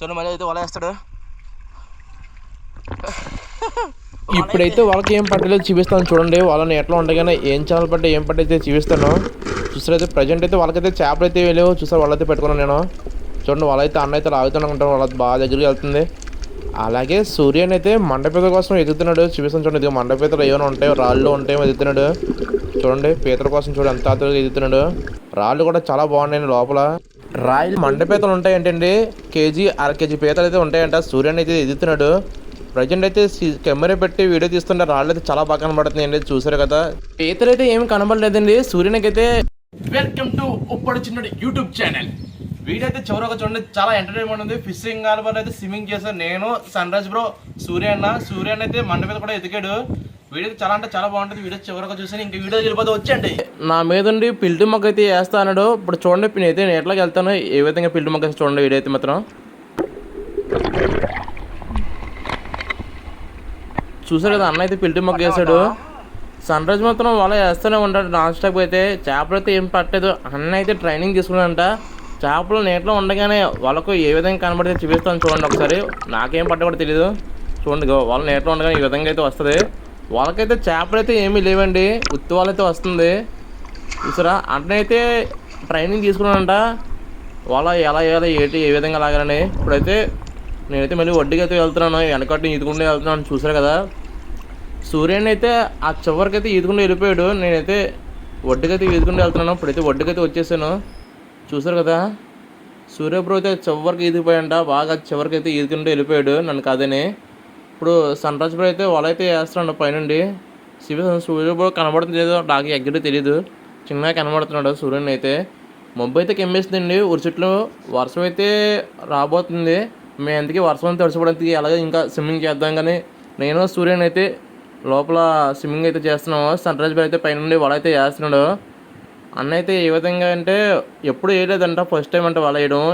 చూడండి మళ్ళీ అయితే వలేస్తాడు. ఇప్పుడైతే వాళ్ళకి ఏం పట్టలేదు చూపిస్తాను చూడండి. వాళ్ళని ఎట్లా ఉండగానే ఏం చేపలు పట్టే ఏం పట్టయితే చూపిస్తాను. చూసారైతే ప్రజెంట్ అయితే వాళ్ళకైతే చేపలు అయితే వెళ్ళేవో చూసారు వాళ్ళైతే పెట్టుకున్నాను నేను. చూడండి వాళ్ళైతే అన్న అయితే లాగుతూనే ఉంటాను వాళ్ళ బాగా దగ్గరికి వెళ్తుంది. అలాగే సూర్యన్ అయితే మండపేత కోసం ఎదుగుతున్నాడు. చూపిస్తాను చూడండి. ఇది మండపీతలు ఏమైనా ఉంటాయో రాళ్ళు ఉంటాయో ఎదుగుతున్నాడు. చూడండి పీతల కోసం చూడండి ఎంత ఆతుగా ఎదుగుతున్నాడు. రాళ్ళు కూడా చాలా బాగున్నాయి లోపల. రాయిలు మండపీతలు ఉంటాయి ఏంటండి కేజీ అర కేజీ పీతలు అయితే ఉంటాయంట. సూర్యన్ అయితే ఎదుగుతున్నాడు. ప్రజెంట్ అయితే కెమెరా పెట్టి వీడియో తీస్తుంటే రాళ్ళు అయితే చాలా బాగా కనబడుతున్నాయండి. చూసారు కదా. పీతలు అయితే ఏమి కనబడలేదండి. సూర్యునికి అయితే వెల్కమ్ టు ఉప్పడి చిన్నడి యూట్యూబ్ ఛానల్ వీడియో అయితే చివరికి చూడండి. చాలా ఎంటర్టైన్మెంట్ ఉంది. ఫిషింగ్ హార్బర్ అయితే స్విమ్మింగ్ చేశాను నేను. సన్ రైజ్ బ్రో సూర్య అన్న సూర్య అన్న అయితే మండ మీద కూడా ఎదిగాడు. వీడియో చాలా అంటే చాలా బాగుంటుంది. వీడియో చివరికి చూసాను ఇంకా వీడియో వెళ్ళిపోతే వచ్చేయండి. నా మీద ఉండి పిల్లి మొక్క అయితే వేస్తా అన్నాడు. ఇప్పుడు చూడండి నేను అయితే నేను ఎట్లాగ వెళ్తాను ఏ విధంగా పిల్టి మొక్క చూడండి వీడియో అయితే మాత్రం. చూసారు కదా అన్న అయితే పిల్లి మొక్క వేసాడు సన్ రైజ్ మాత్రం వాళ్ళ వేస్తూనే ఉంటాడు నాన్ స్టాప్ అయితే చేపలు అయితే ఏం పట్టలేదు. అన్న అయితే ట్రైనింగ్ తీసుకున్నాడంట. చేపలు నీటిలో ఉండగానే వాళ్ళకు ఏ విధంగా కనబడితే చూపిస్తాను చూడండి ఒకసారి. నాకేం పట్ట కూడా తెలియదు చూడండి వాళ్ళు నీటిలో ఉండగానే ఈ విధంగా అయితే వస్తుంది. వాళ్ళకైతే చేపలు అయితే ఏమీ లేవండి. ఉత్తి వాళ్ళైతే వస్తుంది. చూసారా? అట్నైతే ట్రైనింగ్ తీసుకున్నానంట వాళ్ళ ఎలా వేయాలి ఏంటి ఏ విధంగా లాగాలని. ఇప్పుడైతే నేనైతే మళ్ళీ వడ్డీకి అయితే వెళ్తున్నాను. వెనకటి ఈదుకుంటూ వెళ్తున్నాను. చూసారు కదా? సూర్యుని అయితే ఆ చివరికి అయితే ఈదుకుంటూ వెళ్ళిపోయాడు. నేనైతే వడ్డీకి అయితే ఈదుకుంటూ వెళ్తున్నాను. ఇప్పుడైతే వడ్డీకి అయితే వచ్చేసాను. చూసారు కదా? సూర్యప్రభు అయితే చివరికి ఈదిపోయాడంట. బాగా చివరికి అయితే ఈదుకుంటూ వెళ్ళిపోయాడు. నన్ను కాదని. ఇప్పుడు సన్ రైజ్ బ్రో అయితే వాళ్ళు అయితే వేస్తున్నాడు పైనుండి. శివ సూర్యుడు కనబడుతుంది లేదో నాకు ఎగ్గడి తెలియదు చిన్నగా కనబడుతున్నాడు సూర్యుని అయితే. మబ్బు అయితే కెమ్మేస్తుందండి. ఉరిచెట్లు వర్షం అయితే రాబోతుంది. మేము అందుకే వర్షం తడిచిపోవడానికి అలాగే ఇంకా స్విమ్మింగ్ చేద్దాం కానీ నేను సూర్యుని అయితే లోపల స్విమ్మింగ్ అయితే చేస్తున్నాము సన్ రైజ్ బ్రో అయితే పైనుండి వాళ్ళు అయితే వేస్తున్నాడు. అన్న అయితే ఏ విధంగా అంటే ఎప్పుడు వేయలేదంట. ఫస్ట్ టైం అంటే వాళ్ళు వేయడం.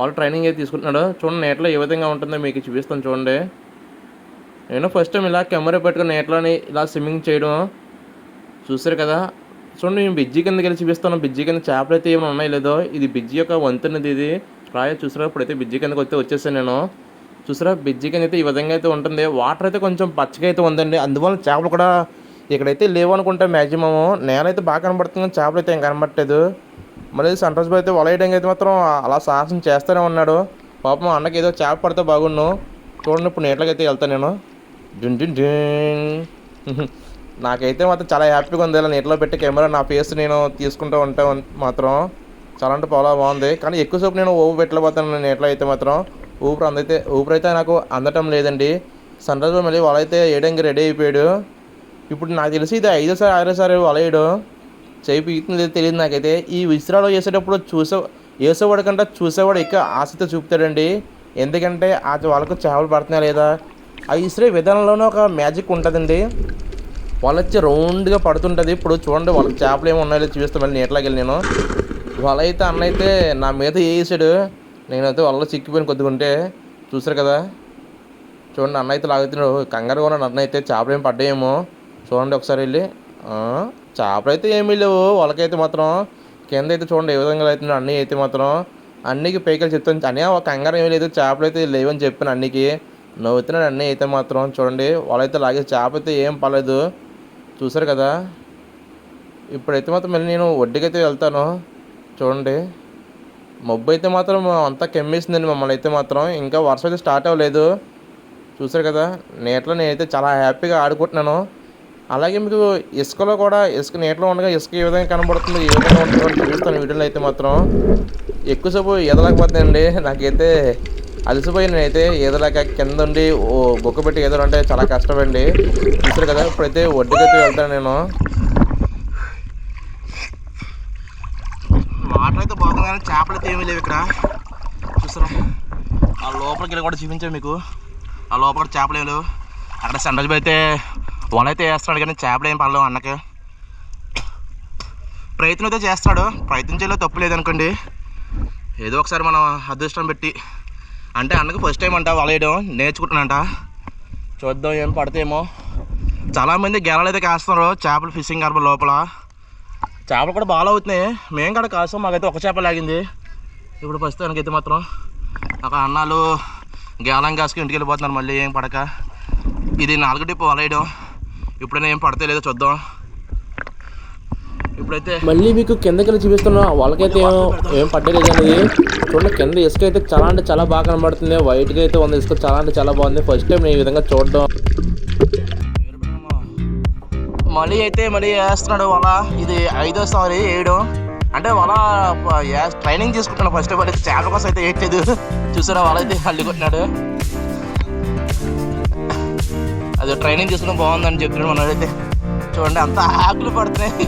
వాళ్ళు ట్రైనింగ్ అయితే తీసుకుంటున్నాడు. చూడండి నేట్లో ఏ విధంగా ఉంటుందో మీకు చూపిస్తాను చూడండి. నేను ఫస్ట్ టైం ఇలా కెమెరా పెట్టుకుని నేట్లోని ఇలా స్విమ్మింగ్ చేయడం చూసారు కదా. చూడండి నేను బిజ్జి కిందకి వెళ్ళి చూపిస్తాను. బిజ్జి కింద చేపలు అయితే ఏమైనా ఉన్నాయి లేదో. ఇది బిజ్జి యొక్క వంతున్నది ఇది. రాయ చూసారా? ఇప్పుడైతే బిజ్జి కిందకి వస్తే వచ్చేసాను నేను. చూసారా? బిజ్జి కింద అయితే ఈ విధంగా అయితే ఉంటుంది. వాటర్ అయితే కొంచెం పచ్చగా అయితే ఉందండి. అందువల్ల చేపలు కూడా ఇక్కడైతే లేవు అనుకుంటా మ్యాక్సిమం నేల అయితే బాగా కనబడుతుంది చేపలు అయితే ఏం కనబడట్లేదు. మళ్ళీ సన్ రైజ్ బాయ్ అయితే వలయడానికి అయితే మాత్రం అలా సాహసం చేస్తూనే ఉన్నాడు. పాపం అన్నకి ఏదో చేప పడితే బాగుండు. చూడండి ఇప్పుడు నీటిలోకి అయితే వెళ్తాను నేను. Dun Dun Dun. నాకైతే మాత్రం చాలా హ్యాపీగా ఉంది. ఇలా నీటిలో పెట్టి కెమెరా నా ఫేస్ నేను తీసుకుంటూ ఉంటే మాత్రం చాలా అంటే చాలా బాగుంది. కానీ ఎక్కువసేపు నేను ఊపు పెట్టలేకపోతాను నీటిలో అయితే మాత్రం. ఊపిరి అందైతే ఊపిరి అయితే నాకు అందటం లేదండి. సన్ రైజ్ మళ్ళీ వాళ్ళైతే వేయడానికి రెడీ అయిపోయాడు. ఇప్పుడు నాకు తెలిసి ఇది ఐదోసారి ఆరోసారి వలయడు చేయి పీకుతుంది తెలియదు నాకైతే. ఈ విసిరాలో వేసేటప్పుడు చూసే వేసేవాడు కంటే చూసేవాడు ఎక్కువ ఆసక్తి చూపుతాడండి. ఎందుకంటే ఆ వాళ్ళకు చేపలు పడుతున్నాయా లేదా? ఆ ఇసిరే విధానంలోనే ఒక మ్యాజిక్ ఉంటుందండి. వాళ్ళు వచ్చి రౌండ్గా పడుతుంటుంది. ఇప్పుడు చూడండి వాళ్ళకి చేపలు ఏమి ఉన్నాయో చూపిస్తాను మళ్ళీ నీటిలోకి వెళ్ళి నేను. వాళ్ళ అయితే అన్న అయితే నా మీద వేసాడు? నేనైతే వాళ్ళలో చిక్కిపోయిన కొద్దిగా ఉంటే చూసారు కదా? చూడండి అన్న అయితే లాగుతున్నాడు. కంగారు కూడా అన్న అయితే చేపలు ఏమి పడ్డాయేమో. చూడండి ఒకసారి వెళ్ళి. చేపలు అయితే ఏమీ లేవు. వాళ్ళకైతే మాత్రం కింద అయితే చూడండి ఏ విధంగా అవుతున్నాడు అన్నీ అయితే మాత్రం అన్నికి పైకి చెప్తాను. అన్నీ ఒక కంగారు ఏమీ లేదు. చేపలు అయితే లేవని చెప్పాను అన్నికి. నవ్వుతున్నాడు అన్నీ అయితే మాత్రం. చూడండి వాళ్ళైతే లాగే చేప అయితే ఏం పర్లేదు చూసారు కదా? ఇప్పుడైతే మాత్రం మళ్ళీ నేను వడ్డీకైతే వెళ్తాను. చూడండి మబ్బు అయితే మాత్రం అంతా కెమ్మేసిందండి మమ్మల్ని అయితే మాత్రం. ఇంకా వర్షం అయితే స్టార్ట్ అవ్వలేదు. చూసారు కదా? నీటిలో నేనైతే చాలా హ్యాపీగా ఆడుకుంటున్నాను. అలాగే మీకు ఇసుకలో కూడా ఇసుక నీటిలో ఉండగా ఇసుక ఏ విధంగా కనబడుతుంది ఏ విధంగా ఉంటుందో చూస్తాను వీడియోలో అయితే మాత్రం. ఎక్కువసేపు ఎదలేకపోతుందండి నాకైతే అలసిపోయి నేనైతే ఈదలేక కింద ఉండి ఓ బొక్క పెట్టి ఈదలంటే చాలా కష్టమండి. చూసారు కదా ఇప్పుడైతే ఒడ్డుకైతే వెళ్తాను నేను. వాటర్ అయితే బాగుంది చేపలు అయితే ఏమీ లేవు ఇక్కడ. చూసారా? ఆ లోపలికి కూడా చూపించాను మీకు. ఆ లోపల కూడా చేపలు ఏమి లేవు. అక్కడ సండజ్ అయితే వల అయితే వేస్తున్నాడు కానీ చేపలు ఏం పడలేవు అన్నకి. ప్రయత్నం అయితే చేస్తాడు ప్రయత్నం చేయలేదు తప్పు లేదనుకోండి. ఏదో ఒకసారి మనం అదృష్టం పెట్టి అంటే అన్నకి ఫస్ట్ టైం అంట వల వేయడం నేర్చుకుంటున్నానంట చూద్దాం ఏం పడతాయేమో చాలామంది గెలలు అయితే కాస్తున్నారు చేపలు ఫిషింగ్ హార్బర్ లోపల. చేపలు కూడా బాగా అవుతున్నాయి. మేము కూడా కాస్తాం మాకైతే ఒక చేప లాగింది. ఇప్పుడు ప్రస్తుతానికి అయితే మాత్రం అక్కడ అన్నాలు గేలం కాసుకు ఇంటికి వెళ్ళిపోతున్నారు మళ్ళీ ఏం పడక. ఇది నాలుగు టిప్పు వలయడం ఇప్పుడైనా ఏం పడితే లేదో చూద్దాం. ఇప్పుడైతే మళ్ళీ మీకు కిందకి వెళ్ళి చూపిస్తున్నా వాళ్ళకైతే ఏం ఏం పట్టలేదు అనేది చూడండి కింద ఇసుక అయితే చాలా అంటే చాలా బాగా కనబడుతుంది. వైట్గా అయితే ఉంది ఇసుక చాలా అంటే చాలా బాగుంది. ఫస్ట్ టైం నేను ఈ విధంగా చూడడం. మళ్ళీ అయితే మళ్ళీ వేస్తున్నాడు వల. ఇది ఐదో సారి వేయడం అంటే వల ప- వే- ట్రైనింగ్ తీసుకుంటున్నాడు ఫస్ట్ ఆఫ్ ఆల్ అయితే చేపల కోసం అయితే వేయట్లేదు చూసారా హల్లి కొట్టినాడు. అది ట్రైనింగ్ తీసుకుని బాగుందని చెప్తున్నాడు మనోడైతే చూడండి అంత ఆకులు పడుతున్నాయి.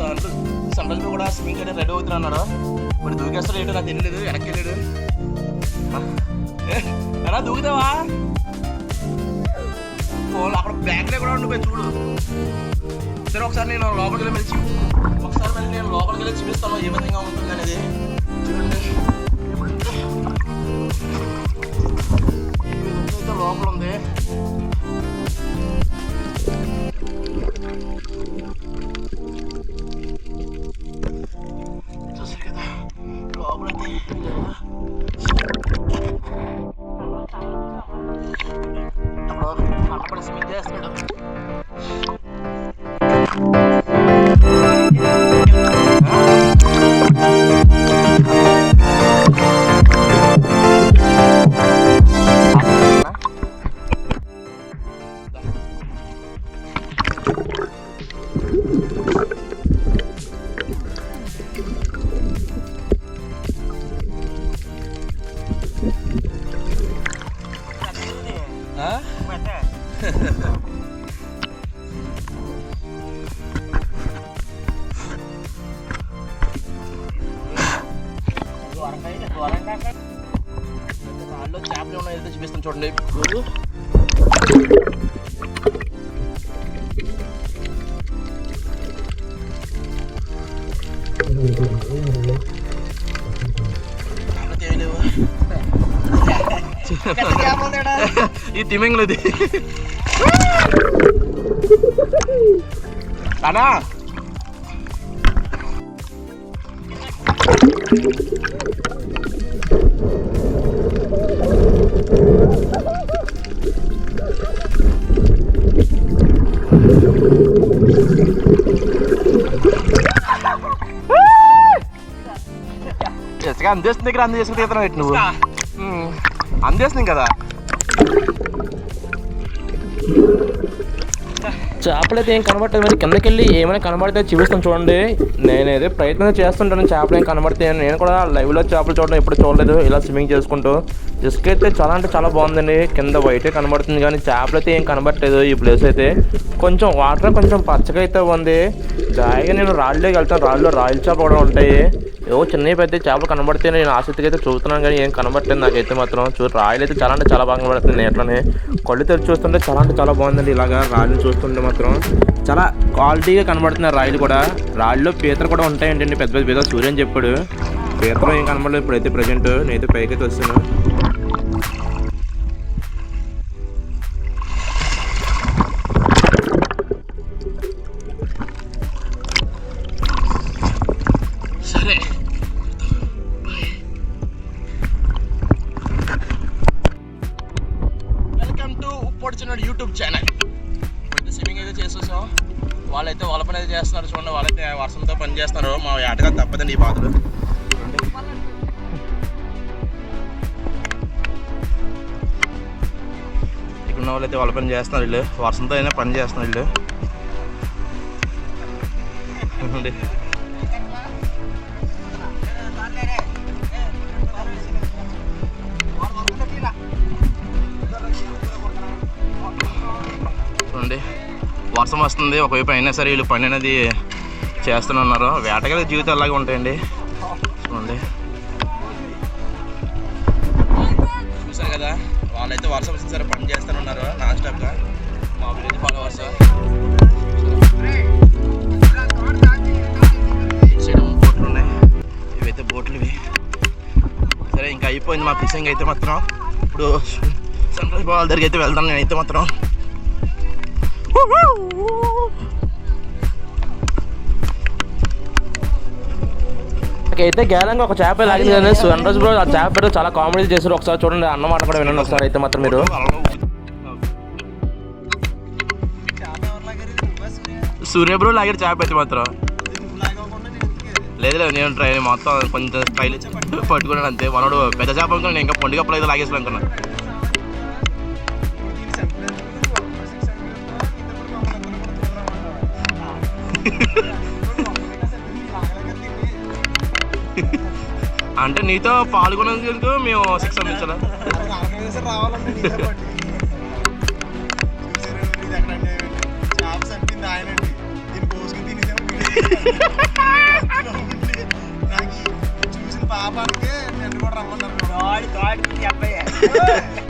స్విమ్మింగ్ చేస్తున్నాడు కూడా స్విమ్మింగ్ అయితే రెడీ అవుతున్నాడు ఇప్పుడు దూకేస్తాడు ఏంటో నాకు తెలియలేదు వెనక్కి వెళ్ళాడు. ఎలా దూకుతావా? ఫోన్ అక్కడ బ్యాగ్లో కూడా ఉండిపోయి చూడు. సరే ఒకసారి నేను లోపలికి వెళ్ళి మెలిచి ఒకసారి మళ్ళీ నేను లోపలికి వెళ్ళి చూపిస్తాను ఏ విధంగా ఉంటుంది అనేది. చూడండి. ఇప్పుడైతే అయితే లోపల ఉంది. చేపలైతే ఏమీ లేవు. ఈ తిమింగ్లు జస్ట్ అందేసిన దగ్గర అందేసిన తీతనం పెట్టి నువ్వు? అందేస్తుంది కదా? చేపలు అయితే ఏం కనబడలేదు మరి. కిందకి వెళ్ళి ఏమైనా కనబడితే చూపిస్తాను చూడండి. నేనైతే ప్రయత్నం చేస్తుంటాను చేపలు ఏం కనబడితే. నేను కూడా లైవ్లో చేపలు చూడడం ఎప్పుడు చూడలేదు. ఇలా స్విమ్మింగ్ చేసుకుంటూ. ఇసుక అయితే చాలా అంటే చాలా బాగుందండి. కింద వైట్ కనబడుతుంది కానీ చేపలు అయితే ఏం కనబడట్లేదు ఈ ప్లేస్ అయితే. కొంచెం వాటర్ కొంచెం పచ్చగా అయితే ఉంది. జాయిగా నేను రాళ్ళలోకి వెళ్తాను రాళ్ళలో రాయల చేప కూడా ఉంటాయి. ఏవో చిన్నవి పెద్ద చేపలు కనబడితే నేను ఆసక్తిగా అయితే చూస్తున్నాను కానీ ఏం కనబడట్లేదు నాకైతే మాత్రం. చూ రాయలు అయితే చాలా అంటే చాలా బాగా కనబడుతుంది నీటిలోనే. కళ్ళు తెరిచి చూస్తుంటే చాలా అంటే చాలా బాగుందండి ఇలాగా రాళ్ళు చూస్తుంటే మాత్రం. చాలా క్వాలిటీగా కనబడుతున్నాయి రాయలు కూడా. రాళ్ళు పీతలు కూడా ఉంటాయండి పెద్ద పెద్ద పీతలు. సూర్యని చెప్పాడు. పీతలు ఏం కనబడలేదు ఇప్పుడైతే ప్రజెంట్. నేనైతే పైకి అయితే వస్తాను. టు యూట్యూబ్ ఛానల్ ఇప్పుడు స్విమ్మింగ్ అయితే చేసేసాం. వాళ్ళైతే వాళ్ళ పని అయితే చేస్తున్నారు చూడండి వాళ్ళైతే వర్షంతో పని చేస్తున్నారు. మా ఏటగా తప్పదండి ఈ బాధలు. ఇక్కడ ఉన్న వాళ్ళైతే వాళ్ళ పని చేస్తున్నారు వీళ్ళు. వర్షంతో అయినా పని చేస్తున్నారు వీళ్ళు. వర్షం వస్తుంది ఒకవైపు అయినా సరే వీళ్ళు పని అనేది చేస్తున్నారు వేటగాళ్ళ జీవితం అలాగే ఉంటాయండి చూడండి. చూసారు కదా వాళ్ళైతే వర్షం వచ్చిన సరే పని చేస్తానున్నారు నాన్ స్టాప్గా మా విలేజ్ ఫాలోవర్స్ బోట్లు ఉన్నాయి. ఇవైతే బోట్లు ఇవి. సరే ఇంకా అయిపోయింది మా ఫిషింగ్ అయితే మాత్రం. ఇప్పుడు సన్ రైజ్ బాల్ దగ్గరికి అయితే వెళ్తాను నేనైతే మాత్రం. అయితే గేలంగా ఒక చేప లాగింది కానీ సన్ బ్రో ఆ చేప పేరు చాలా కామెడీ చేశారు. ఒకసారి చూడండి అన్నమాట కూడా వినండి ఒకసారి అయితే మాత్రం మీరు. సూర్య బ్రో లాగారు చేప అయితే మాత్రం. లేదు లేదు నేను ట్రైన్ మొత్తం కొంచెం స్టైల్ పట్టుకున్నాను అంతే. మనోడు పెద్ద చేప అనుకున్నాను నేను ఇంకా పొండి అయితే లాగేసాను అనుకున్నాను అంటే నీతో పాల్గొన్నందుకు మేము సిక్స్ అందించాలా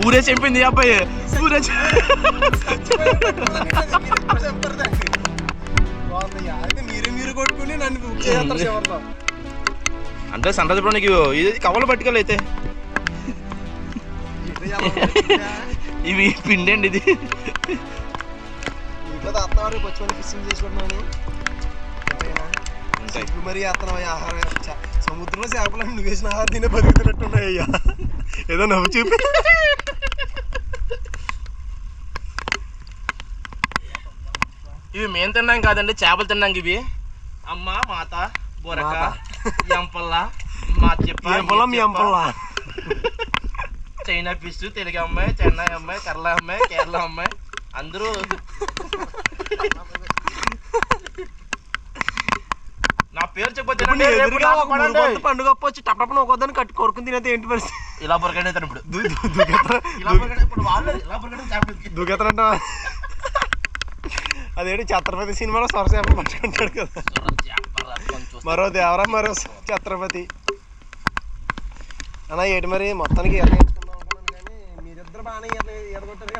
ఊరే చెప్పింది అబ్బాయి. ఊరే కొట్టుకుని నన్ను బుక్ చేస్తారు చివరిలో అంటే బ్రో నీకు. ఇది కవలు పట్టుకోలే అయితే. ఇవి పిండి అండి ఇది. ఇంట్లో అత్తవారు వచ్చి ఫిషింగ్ చేసుకుంటున్నాను మరి ఆహారం సముద్రంలో చేపలు నువ్వు వేసిన ఆహారం తినే బతుకుతున్నట్టున్నాయి అయ్యా. ఏదో నవ్వు చూపి. ఇవి మేము తిన్నాం కాదండి చేపలు తిన్నాం ఇవి. అమ్మ మాత బొరక. ఎంపల్ల మా చెప్ప ఏం పొలం మీ అంపల్లా చైనా ఫిష్ తెలుగు అమ్మాయి చెన్నై అమ్మాయి కేరళ అమ్మాయి కేరళ అమ్మాయి అందరూ నా పేరు చెప్పొచ్చు పండుగ వచ్చి టప్పటప్పని ఒక వద్దని కట్టు కొరుకుని తినేది ఏంటి పరిస్థితి? ఇలా బొరకండి ఇప్పుడు. దూ- దూ- దూకెత్తరా? ఇలా బొరకండి ఇప్పుడు వాళ్ళు ఇలా బొరకండి చేపలు దూకెత్తరంట అదేంటి ఛత్రపతి సినిమాలో సొరసేపలు పట్టుకుంటాడు కదా. మరో దేవరా మరో ఛత్రపతి. అన్న ఏంటి మరి మొత్తానికి అనుకున్నాను కానీ మీరిద్దరు బాగానే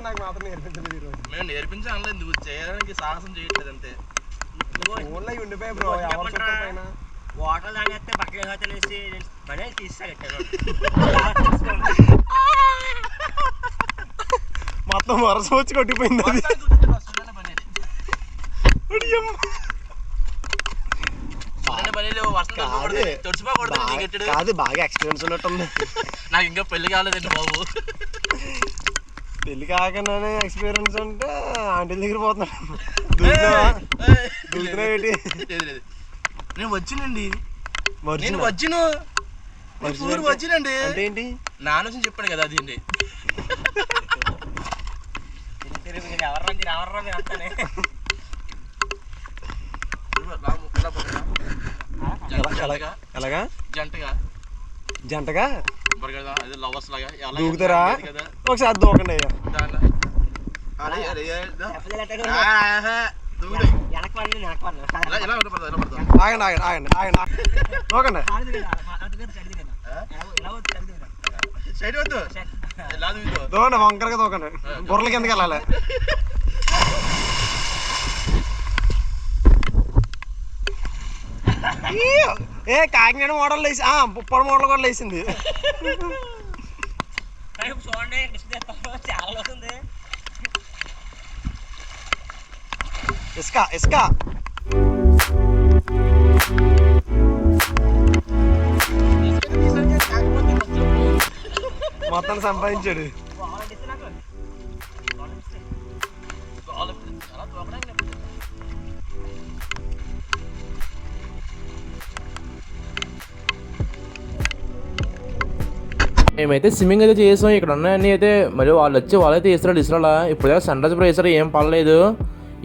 నాకు మాత్రం నేర్పించలేదు ఈరోజు మేము నేర్పించాలి నువ్వు చేయడానికి సాహసం చేయట్లేదు అంతే. ఉండిపోయి బ్రో ఎవరు చుట్టారు పైన? వాటర్ తాగేస్తే తెలిసి మొత్తం వరస వచ్చి కొట్టిపోయింది అది వస్తుందనే పని ఇది. ఉడియమ్మ. వస్తుందనే పని లేవు, వస్తుంది కాదు. బాగా- గట్టిడు. కాదు బాగా ఎక్స్పీరియన్స్ ఉన్నట్టుంది నాకు ఇంకా పెళ్ళి కాలేదండి బాబు పెళ్ళి కాకనే ఎక్స్పీరియన్స్ అంటే ఆంటీ దగ్గర లేదు నేను వచ్చినండి నేను? వచ్చిను ఊరు వచ్చినండి అంటే ఏంటి నాన్న చెప్పాడు కదా అది అండి ఎవర్రా మీరు ఎవర్రా మీరు అంతానే ఎలాగా జంటగా జంటగా మరి కదా అది లవర్స్ లాగా ఎలా దూకుతారా లేదు కదా ఒకసారి దూకండి అయ్యా దాంట్లో అరే, అరే, ఏ, దా. ఆహా, దూకుతాయి. వెనక వాళ్ళు వెనక వాళ్ళు ఇలా ఇలా ఉండకూడదు, ఇలా పడతాం. ఆగండి ఆగండి ఆగండి ఆగండి ఆగండి. దూకండి సైడ్ వద్దు ఇలా దూకుతావు. దూకండి వంకరగా దూకండి బుర్రల కిందకి వెళ్ళాలి ఏ కాకినాడ మోడల్ వేసి పుప్పడ మోడల్ కూడా వేసింది చూడండి చాలా ఇసుక ఇసుక. మొత్తం సంపాదించాడు. మేమైతే స్విమ్మింగ్ అయితే చేసాం ఇక్కడ ఉన్నాయన్నీ అయితే మరి వాళ్ళు వచ్చి వాళ్ళైతే వేస్తారు ఇసురాలా ఇప్పుడు సన్ రైజ్ ఏం పడలేదు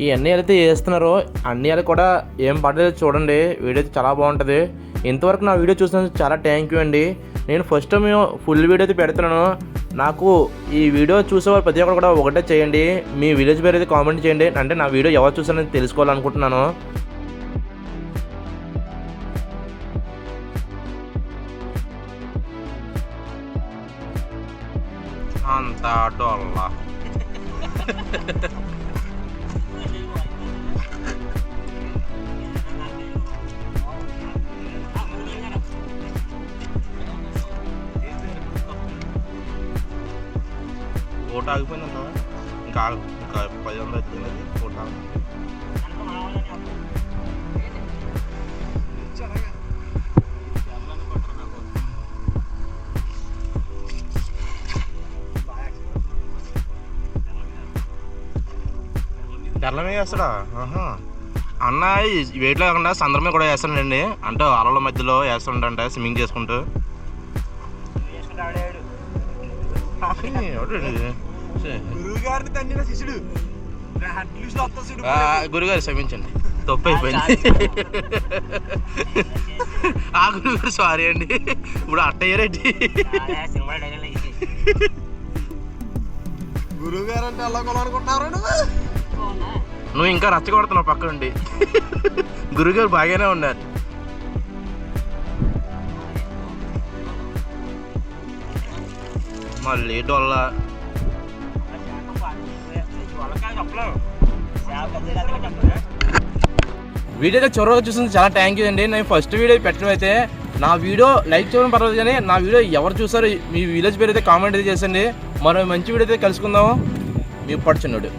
ఈ అన్నీ అయితే వేస్తున్నారో అన్నీ కూడా ఏం పడలేదు చూడండి. వీడియో అయితే చాలా బాగుంటుంది. ఇంతవరకు నా వీడియో చూసినందుకు చాలా థ్యాంక్ యూ అండి. నేను ఫస్ట్ టైం ఫుల్ వీడియో అయితే పెడుతున్నాను. నాకు ఈ వీడియో చూసేవారు ప్రతి ఒక్కరు కూడా ఒకటే చేయండి. మీ విలేజ్ పేరు అయితే కామెంట్ చేయండి. అంటే నా వీడియో ఎవరు చూసారని తెలుసుకోవాలనుకుంటున్నాను. అంత డొల్ల ఓట ఆగిపోయిందంట ఇంకా ఆగ- ఇంకా పది వందలు అవుతుంది ఓట తెల్లమే వేస్తాడా ఆహా. అన్న ఈ వెయిట్లో కాకుండా సందర్భం కూడా వేస్తాడండి అంటే అలల మధ్యలో వేస్తుండంట స్విమ్మింగ్ చేసుకుంటూ. గురుగారు క్షమించండి. తప్పు అయిపోయింది ఆ గురుగారు సారీ అండి. ఇప్పుడు అట్టయ్యారెడ్డి సినిమా డైలాగ్ ఇది గురువు గారు అంటే ఎలా కొనాలనుకుంటున్నారు నువ్వు ఇంకా రచ్చగొడుతున్నావు పక్క నుండి గురుగారు బాగానే ఉన్నారు. మళ్ళీ డొల్ల. వాళ్ళకాయ వీడియో అయితే చూసింది చాలా థ్యాంక్ యూ అండి. నేను ఫస్ట్ వీడియో పెట్టడం అయితే నా వీడియో లైక్ చేయడం పర్వాలేదు కానీ నా వీడియో ఎవరు చూసారో మీ విలేజ్ పేరు అయితే కామెంట్ అయితే చేసండి. మరో మంచి వీడియో అయితే కలుసుకుందాము. మీ పడుచున్నాడు